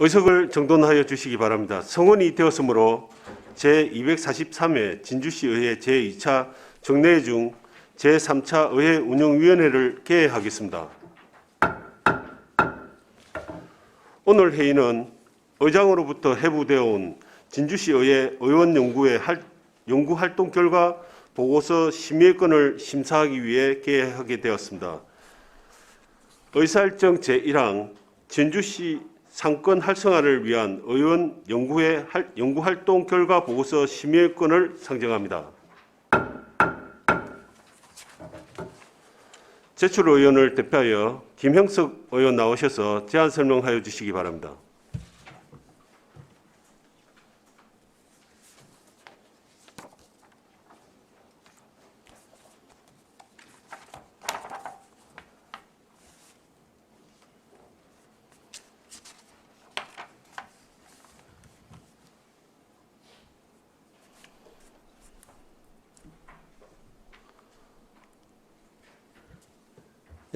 의석을 정돈하여 주시기 바랍니다. 성원이 되었으므로 제243회 진주시 의회 제2차 정례 중 제3차 의회 운영위원회를 개회하겠습니다. 오늘 회의는 의장으로부터 해부되어 온 진주시 의회 의원 연구회 할- 연구 활동 결과 보고서 심의권을 심사하기 위해 개회하게 되었습니다. 의사일정 제1항 진주시 상권 활성화를 위한 의원 연구회 할- 연구 활동 결과 보고서 심의권을 상정합니다. 제출 의원을 대표하여 김형석 의원 나오셔서 제안 설명하여 주시기 바랍니다.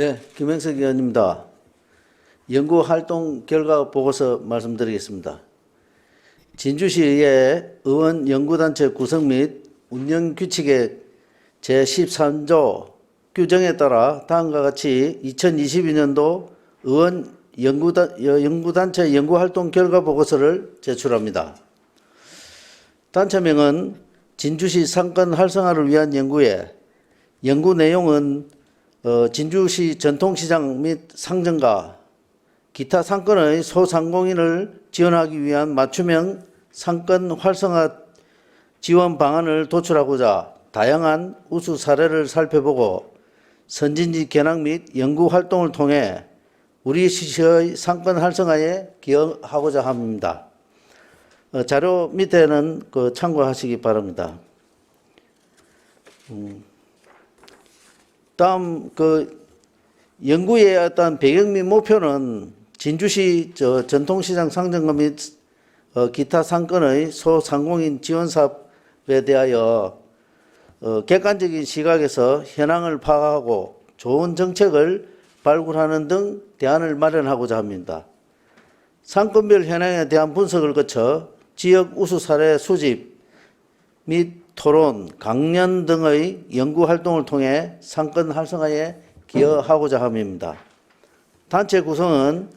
예, 김행석 의원입니다. 연구 활동 결과 보고서 말씀드리겠습니다. 진주시의 의원 연구단체 구성 및 운영 규칙의 제13조 규정에 따라 다음과 같이 2022년도 의원 연구단, 연구단체 연구활동 결과 보고서를 제출합니다. 단체명은 진주시 상권 활성화를 위한 연구에 연구 내용은 어, 진주시 전통시장 및 상점가 기타 상권의 소상공인을 지원하기 위한 맞춤형 상권 활성화 지원 방안을 도출하고자 다양한 우수 사례를 살펴보고 선진지 견학 및 연구 활동을 통해 우리 시의 상권 활성화에 기여하고자 합니다. 어, 자료 밑에는 그 참고하시기 바랍니다. 다음 그 연구의 어떤 배경 및 목표는 진주시 저 전통시장 상점과 및 어, 기타 상권의 소상공인 지원 사업에 대하여 어, 객관적인 시각에서 현황을 파악하고 좋은 정책을 발굴하는 등 대안을 마련하고자 합니다. 상권별 현황에 대한 분석을 거쳐 지역 우수 사례 수집 및 토론, 강연 등의 연구 활동을 통해 상권 활성화에 기여하고자 함입니다. 단체 구성은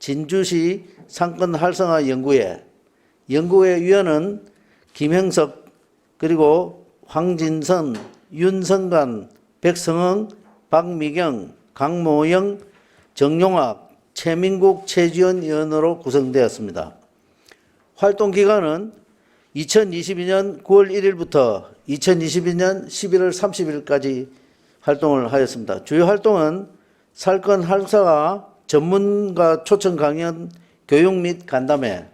진주시 상권 활성화 연구회, 연구회 위원은 김형석 그리고 황진선, 윤성관, 백성흥, 박미경, 강모영, 정용학, 최민국, 최지원 위원으로 구성되었습니다. 활동 기간은 2022년 9월 1일부터 2022년 11월 30일까지 활동을 하였습니다. 주요 활동은 살건 활성화, 전문가 초청 강연, 교육 및 간담회,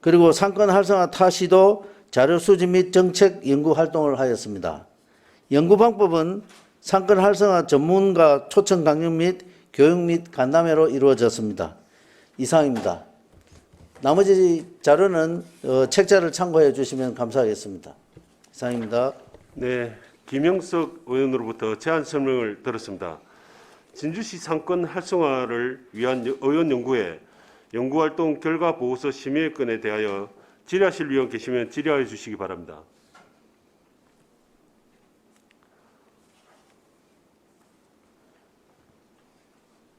그리고 상권 활성화 타시도 자료 수집 및 정책 연구 활동을 하였습니다. 연구 방법은 상권 활성화 전문가 초청 강연 및 교육 및 간담회로 이루어졌습니다. 이상입니다. 나머지 자료는 어, 책자를 참고해 주시면 감사하겠습니다. 이상입니다. 네, 김영석 의원으로부터 제안 설명을 들었습니다. 진주시 상권 활성화를 위한 여- 의원 연구회 연구활동 결과 보고서 심의 건에 대하여 질의하실 위원 계시면 질의하여 주시기 바랍니다.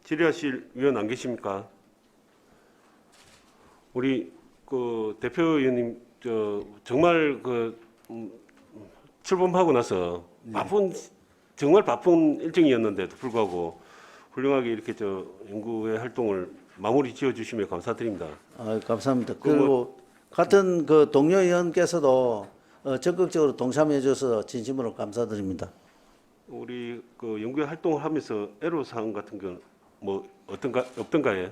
질의하실 위원 안 계십니까? 우리 그 대표 의원님 저 정말 그 음, 출범하고 나서 바쁜 정말 바쁜 일정이었는데도 불구하고 훌륭하게 이렇게 저 연구회 활동을 마무리 지어 주시면 감사드립니다. 아, 감사합니다. 그 뭐- 그리고 같은 그 동료 의원께서도 어, 적극적으로 동참해 주셔서 진심으로 감사드립니다. 우리 그 연구회 활동을 하면서 애로 사항 같은 건 뭐 어떤가 없던가요?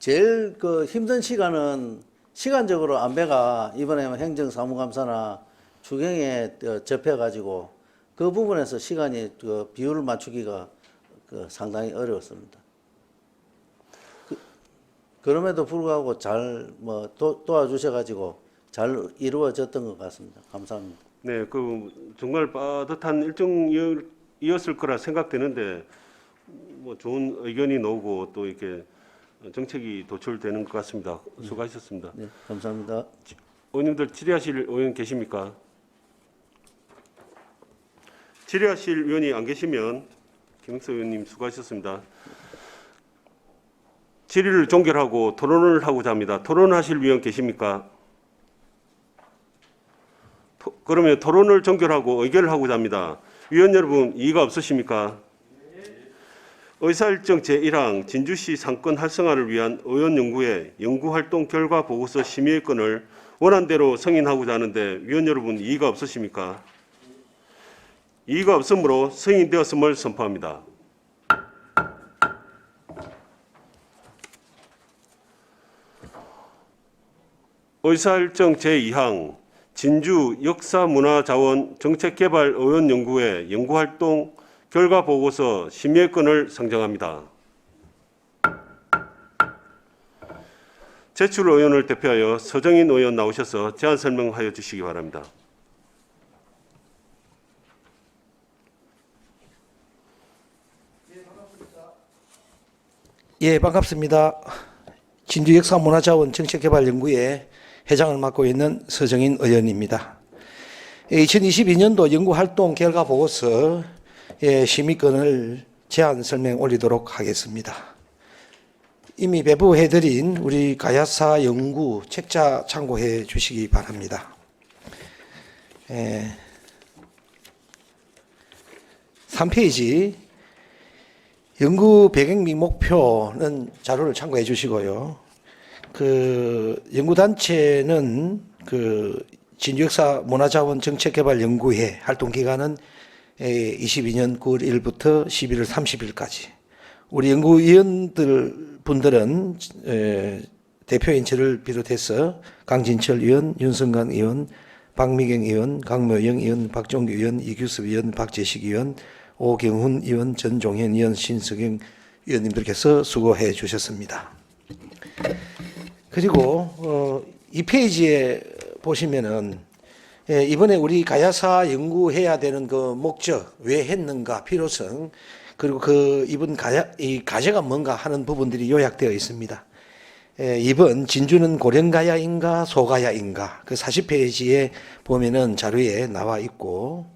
제일 그 힘든 시간은 시간적으로 안배가 이번에 행정사무감사나 추경에 어, 접해가지고 그 부분에서 시간이 그 비율을 맞추기가 그 상당히 어려웠습니다. 그, 그럼에도 불구하고 잘 뭐 도와주셔가지고 잘 이루어졌던 것 같습니다. 감사합니다. 네, 그 정말 빠듯한 일정이었을 거라 생각되는데 뭐 좋은 의견이 나오고 또 이렇게 정책이 도출되는 것 같습니다. 수고하셨습니다. 네, 감사합니다. 의원님들 질의하실 의원 계십니까? 질의하실 의원이 안 계시면 김영석 의원님 수고하셨습니다. 질의를 종결하고 토론을 하고자 합니다. 토론하실 의원 계십니까? 토- 그러면 토론을 종결하고 의결을 하고자 합니다. 위원 여러분 이의가 없으십니까? 의사일정 제1항 진주시 상권 활성화를 위한 의원 연구회 연구활동 결과 보고서 심의의 건을 원안대로 승인하고자 하는데 위원 여러분 이의가 없으십니까? 이의가 없으므로 승인되었음을 선포합니다. 의사일정 제2항 진주 역사문화자원 정책개발의원연구회 연구활동 결과 보고서 심의 건을 상정합니다. 제출 의원을 대표하여 서정인 의원 나오셔서 제안 설명하여 주시기 바랍니다. 예, 반갑습니다. 진주 역사문화자원 정책개발연구회 회장을 맡고 있는 서정인 의원입니다. 2022년도 연구활동 결과 보고서 예, 심의건을 제안 설명 올리도록 하겠습니다. 이미 배부해드린 우리 가야사 연구 책자 참고해 주시기 바랍니다. 예, 3페이지 연구 배경 및 목표는 자료를 참고해 주시고요. 그 연구단체는 그 진주역사 문화자원 정책개발연구회 활동 기간은 22년 9월 1일부터 11월 30일까지. 우리 연구위원들 분들은 에, 대표인 저를 비롯해서 강진철 의원, 윤성관 의원, 박미경 의원, 강모영 의원, 박종규 의원, 이규섭 의원, 박재식 의원, 오경훈 의원, 전종현 의원, 신석영 의원님들께서 수고해 주셨습니다. 그리고 어, 이 페이지에 보시면은 예, 이번에 우리 가야사 연구해야 되는 그 목적 왜 했는가 필요성 그리고 그 이번 가야 이 가제가 뭔가 하는 부분들이 요약되어 있습니다. 예, 이번 진주는 고령가야인가 소가야인가 그 40페이지에 보면은 자료에 나와 있고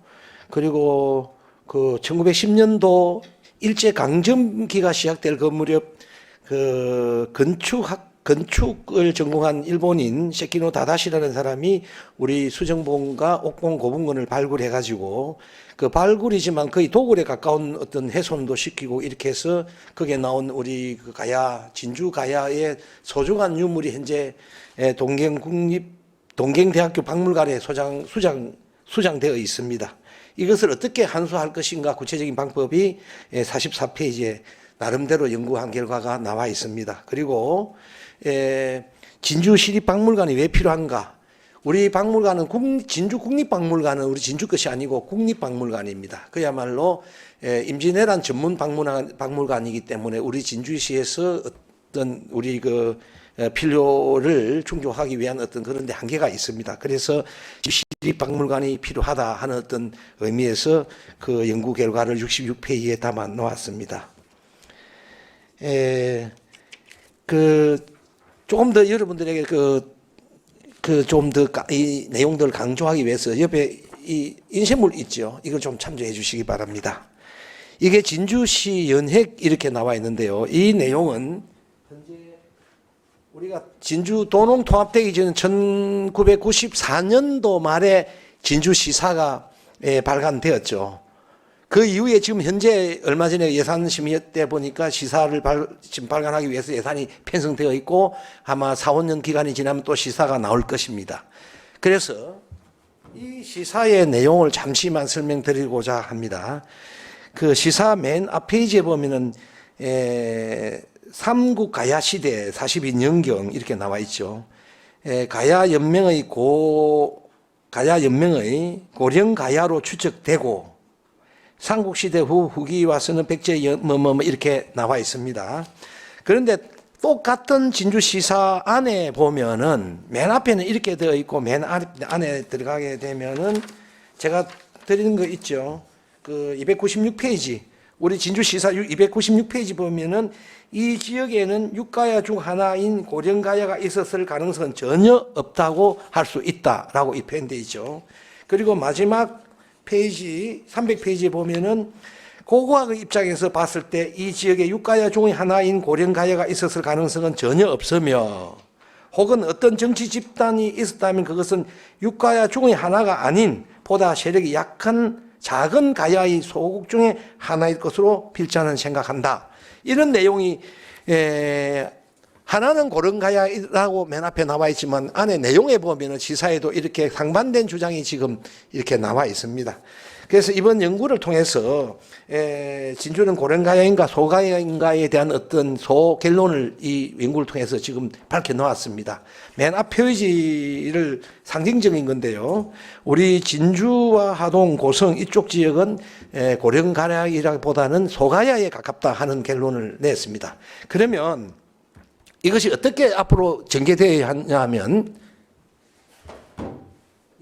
그리고 그 1910년도 일제 강점기가 시작될 그 무렵 그 건축학 건축을 전공한 일본인 세키노 다다시라는 사람이 우리 수정봉과 옥봉 고분군을 발굴해 가지고 그 발굴이지만 거의 도굴에 가까운 어떤 훼손도 시키고 이렇게 해서 거기에 나온 우리 그 가야 진주 가야의 소중한 유물이 현재 에, 동경 국립 동경대학교 박물관에 소장 수장 수장되어 있습니다. 이것을 어떻게 한수할 것인가 구체적인 방법이 44페이지에 나름대로 연구한 결과가 나와 있습니다. 그리고 에, 진주 시립박물관이 왜 필요한가? 우리 박물관은 국, 진주 국립박물관은 우리 진주 것이 아니고 국립박물관입니다. 그야말로 에, 임진왜란 전문 박물관, 박물관 이기 때문에 우리 진주시에서 어떤 우리 그 에, 필요를 충족하기 위한 어떤 그런 데 한계가 있습니다. 그래서 시립박물관이 필요하다 하는 어떤 의미에서 그 연구 결과를 66페이지에 담아 놓았습니다. 에, 그 조금 더 여러분들에게 그 그 좀 더 이 내용들을 강조하기 위해서 옆에 이 인쇄물 있죠. 이걸 좀 참조해 주시기 바랍니다. 이게 진주시 연획 이렇게 나와 있는데요. 이 내용은 현재 우리가 진주 도농 통합되기 전 1994년도 말에 진주시사가 예, 발간되었죠. 그 이후에 지금 현재 얼마 전에 예산 심의 때 보니까 시사를 발, 지금 발간하기 위해서 예산이 편성되어 있고 아마 4, 5년 기간이 지나면 또 시사가 나올 것입니다. 그래서 이 시사의 내용을 잠시만 설명드리고자 합니다. 그 시사 맨 앞 페이지에 보면은 에, 삼국 가야 시대 42년경 이렇게 나와 있죠. 에, 가야 연맹의 고 가야 연맹의 고령 가야로 추측되고 삼국시대 후 후기 와서는 백제 뭐뭐 이렇게 나와 있습니다. 그런데 똑같은 진주시사 안에 보면은 맨 앞에는 이렇게 되어 있고 맨 안에 들어가게 되면은 제가 드리는 거 있죠. 그 296페이지 우리 진주시사 296페이지 보면은 이 지역에는 육가야 중 하나인 고령가야가 있었을 가능성은 전혀 없다고 할 수 있다라고 이 표현되어 있죠. 그리고 마지막 페이지 300페이지에 보면은 고고학의 입장에서 봤을 때 이 지역에 육가야 중의 하나인 고령가야가 있었을 가능성은 전혀 없으며 혹은 어떤 정치 집단이 있었다면 그것은 육가야 중의 하나가 아닌 보다 세력이 약한 작은 가야의 소국 중의 하나일 것으로 필자는 생각한다. 이런 내용이 에, 하나는 고른가야라고 맨 앞에 나와 있지만 안에 내용에 보면은 시사에도 이렇게 상반된 주장이 지금 이렇게 나와 있습니다. 그래서 이번 연구를 통해서 에, 진주는 고른가야인가 소가야인가에 대한 어떤 소 결론을 이 연구를 통해서 지금 밝혀 놓았습니다. 맨앞 페이지를 상징적인 건데요. 우리 진주와 하동, 고성 이쪽 지역은 에, 고령가야이라기보다는 소가야에 가깝다 하는 결론을 냈습니다. 그러면 이것이 어떻게 앞으로 전개되어야 하냐면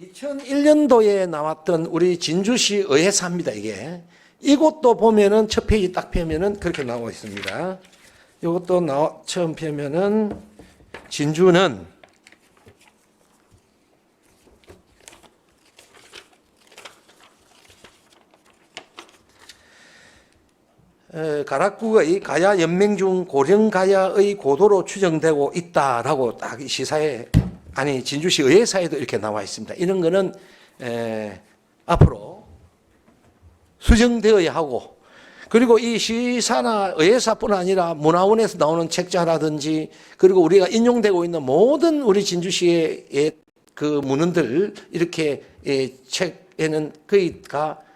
2001년도에 나왔던 우리 진주시 의회사입니다, 이게. 이것도 보면은 첫 페이지 딱 펴면은 그렇게 나와 있습니다. 이것도 나 처음 펴면은 진주는 가락국의 가야 연맹 중 고령 가야의 고도로 추정되고 있다라고 딱 이 시사에 아니 진주시 의회사에도 이렇게 나와 있습니다. 이런 거는 에, 앞으로 수정되어야 하고 그리고 이 시사나 의회사뿐 아니라 문화원에서 나오는 책자라든지 그리고 우리가 인용되고 있는 모든 우리 진주시의 그 문헌들 이렇게 예, 책에는 거의 다 예,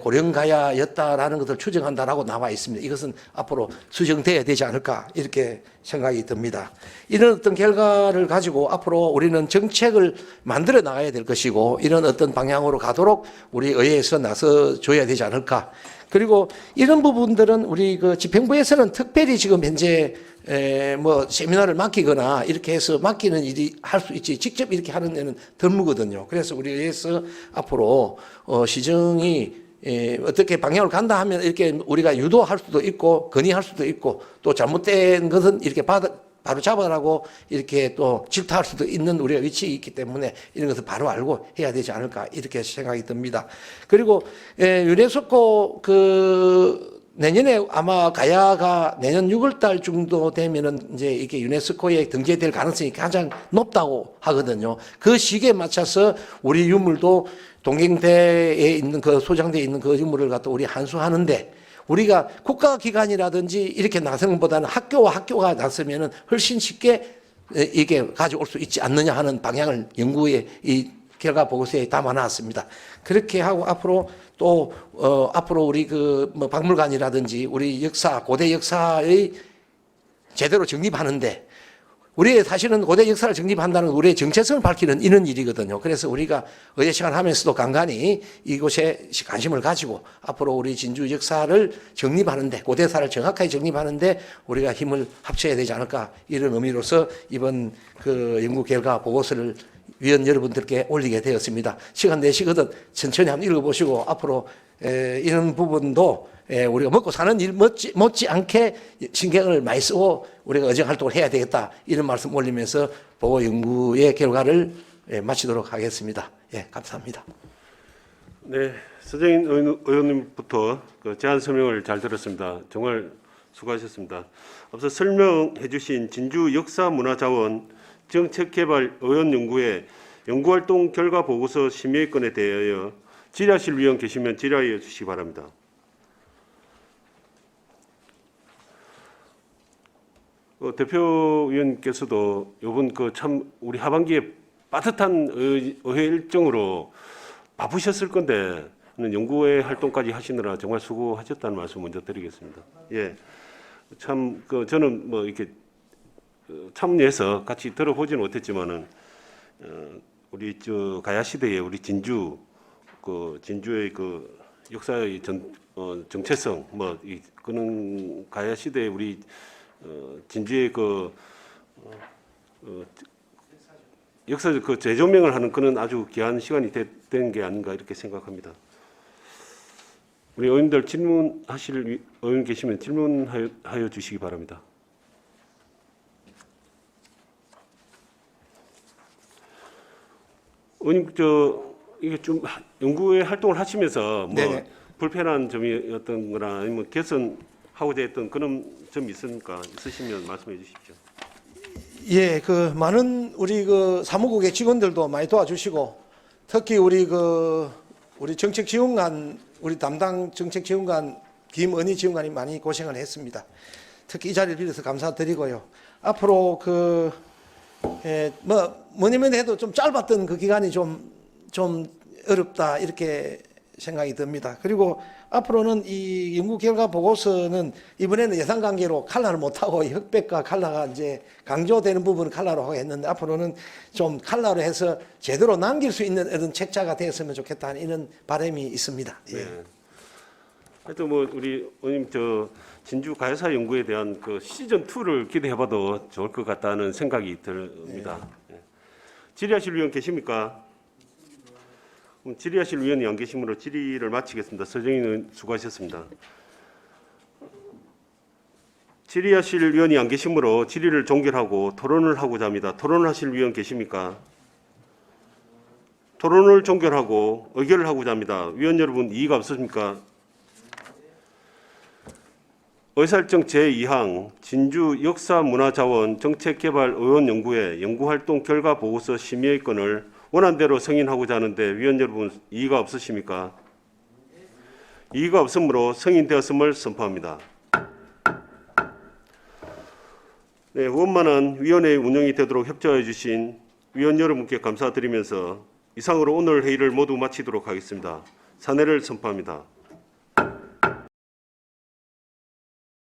고령가야였다라는 것을 추정한다라고 나와 있습니다. 이것은 앞으로 수정돼야 되지 않을까 이렇게 생각이 듭니다. 이런 어떤 결과를 가지고 앞으로 우리는 정책을 만들어 나가야 될 것이고 이런 어떤 방향으로 가도록 우리 의회에서 나서 줘야 되지 않을까. 그리고 이런 부분들은 우리 그 집행부에서는 특별히 지금 현재 에, 뭐 세미나를 맡기거나 이렇게 해서 맡기는 일이 할 수 있지 직접 이렇게 하는 데는 드무거든요. 그래서 우리 의회에서 앞으로 어, 시정이 에, 어떻게 방향을 간다 하면 이렇게 우리가 유도할 수도 있고 건의할 수도 있고 또 잘못된 것은 이렇게 받아 바로 잡아라고 이렇게 또 질타할 수도 있는 우리가 위치에 있기 때문에 이런 것을 바로 알고 해야 되지 않을까 이렇게 생각이 듭니다. 그리고 에, 유네스코 그 내년에 아마 가야가 내년 6월 달 정도 되면은 이제 이게 유네스코에 등재될 가능성이 가장 높다고 하거든요. 그 시기에 맞춰서 우리 유물도 동경대에 있는 그 소장대에 있는 그 유물을 갖다 우리 한수하는데 우리가 국가기관이라든지 이렇게 나서는 것보다는 학교와 학교가 나서면은 훨씬 쉽게 이게 가져올 수 있지 않느냐 하는 방향을 연구의 이 결과 보고서에 담아놨습니다. 그렇게 하고 앞으로 또 어, 앞으로 우리 그 뭐 박물관이라든지 우리 역사 고대 역사의 제대로 정립하는데 우리의 사실은 고대 역사를 정립한다는 우리의 정체성을 밝히는 이런 일이거든요. 그래서 우리가 의회 시간 하면서도 간간히 이곳에 관심을 가지고 앞으로 우리 진주 역사를 정립하는데 고대사를 정확하게 정립하는데 우리가 힘을 합쳐야 되지 않을까 이런 의미로서 이번 그 연구 결과 보고서를 위원 여러분들께 올리게 되었습니다. 시간 내시거든 천천히 한번 읽어보시고 앞으로 에, 이런 부분도 에, 우리가 먹고 사는 일 못지, 못지 않게 신경을 많이 쓰고 우리가 의정 활동을 해야 되겠다 이런 말씀 올리면서 보고 연구의 결과를 예, 마치도록 하겠습니다. 예, 감사합니다. 네, 서정인 의원- 의원님부터 그 제안 설명을 잘 들었습니다. 정말 수고하셨습니다. 앞서 설명해 주신 진주 역사문화자원 정책개발 의원연구회 연구활동 결과 보고서 심의 건에 대하여 질의하실 위원 계시면 질의하여 주시기 바랍니다. 어, 대표 위원께서도 이번 그 참 우리 하반기에 빠듯한 의- 의회 일정으로 바쁘셨을 건데 연구회 활동까지 하시느라 정말 수고하셨다는 말씀 먼저 드리겠습니다. 예, 참 그 저는 뭐 이렇게 어, 참여해서 같이 들어보지는 못했지만은 어, 우리 저 가야 시대에 우리 진주 그 진주의 그 역사의 전 어, 정체성 뭐 이 그는 가야 시대에 우리 어, 진주의 그 어, 어, 역사적 그 재조명을 하는 그는 아주 귀한 시간이 된 게 아닌가 이렇게 생각합니다. 우리 의원들 질문하실 위- 의원 계시면 질문하여 하여 주시기 바랍니다. 의원님 저 이게 좀 하- 연구회 활동을 하시면서 뭐 네네. 불편한 점이 어떤 거나 아니면 개선 하고자 했던 그런 점이 있습니까? 있으시면 말씀해 주십시오. 예, 그 많은 우리 그 사무국의 직원들도 많이 도와주시고 특히 우리 그 우리 정책지원관 우리 담당 정책지원관 김은희 지원관이 많이 고생을 했습니다. 특히 이 자리를 빌어서 감사드리고요. 앞으로 그 예, 뭐 뭐냐면 해도 좀 짧았던 그 기간이 좀 좀 어렵다 이렇게 생각이 듭니다. 그리고 앞으로는 이 연구 결과 보고서는 이번에는 예산 관계로 칼라를 못하고 이 흑백과 칼라가 이제 강조되는 부분은 칼라로 하고 했는데 앞으로는 좀 칼라로 해서 제대로 남길 수 있는 이런 책자가 되었으면 좋겠다 는 이런 바람이 있습니다. 예. 네. 하여튼 뭐 우리 의원님 저 진주 가야사 연구에 대한 그 시즌 2를 기대해봐도 좋을 것 같다는 생각이 듭니다. 예. 질의하실 위원 계십니까? 질의하실 위원이 안 계시므로 질의를 마치겠습니다. 서정인 의원 수고하셨습니다. 질의하실 위원이 안 계시므로 질의를 종결하고 토론을 하고자 합니다. 토론하실 위원 계십니까? 토론을 종결하고 의결을 하고자 합니다. 위원 여러분 이의가 없으십니까? 의사일정 제2항 진주 역사문화자원 정책개발의원연구회 연구활동 결과 보고서 심의의 건을 원안대로 승인하고자 하는데 위원 여러분 이의가 없으십니까? 이의가 없으므로 승인되었음을 선포합니다. 네, 원만한 위원회 운영이 되도록 협조해 주신 위원 여러분께 감사드리면서 이상으로 오늘 회의를 모두 마치도록 하겠습니다. 사내를 선포합니다.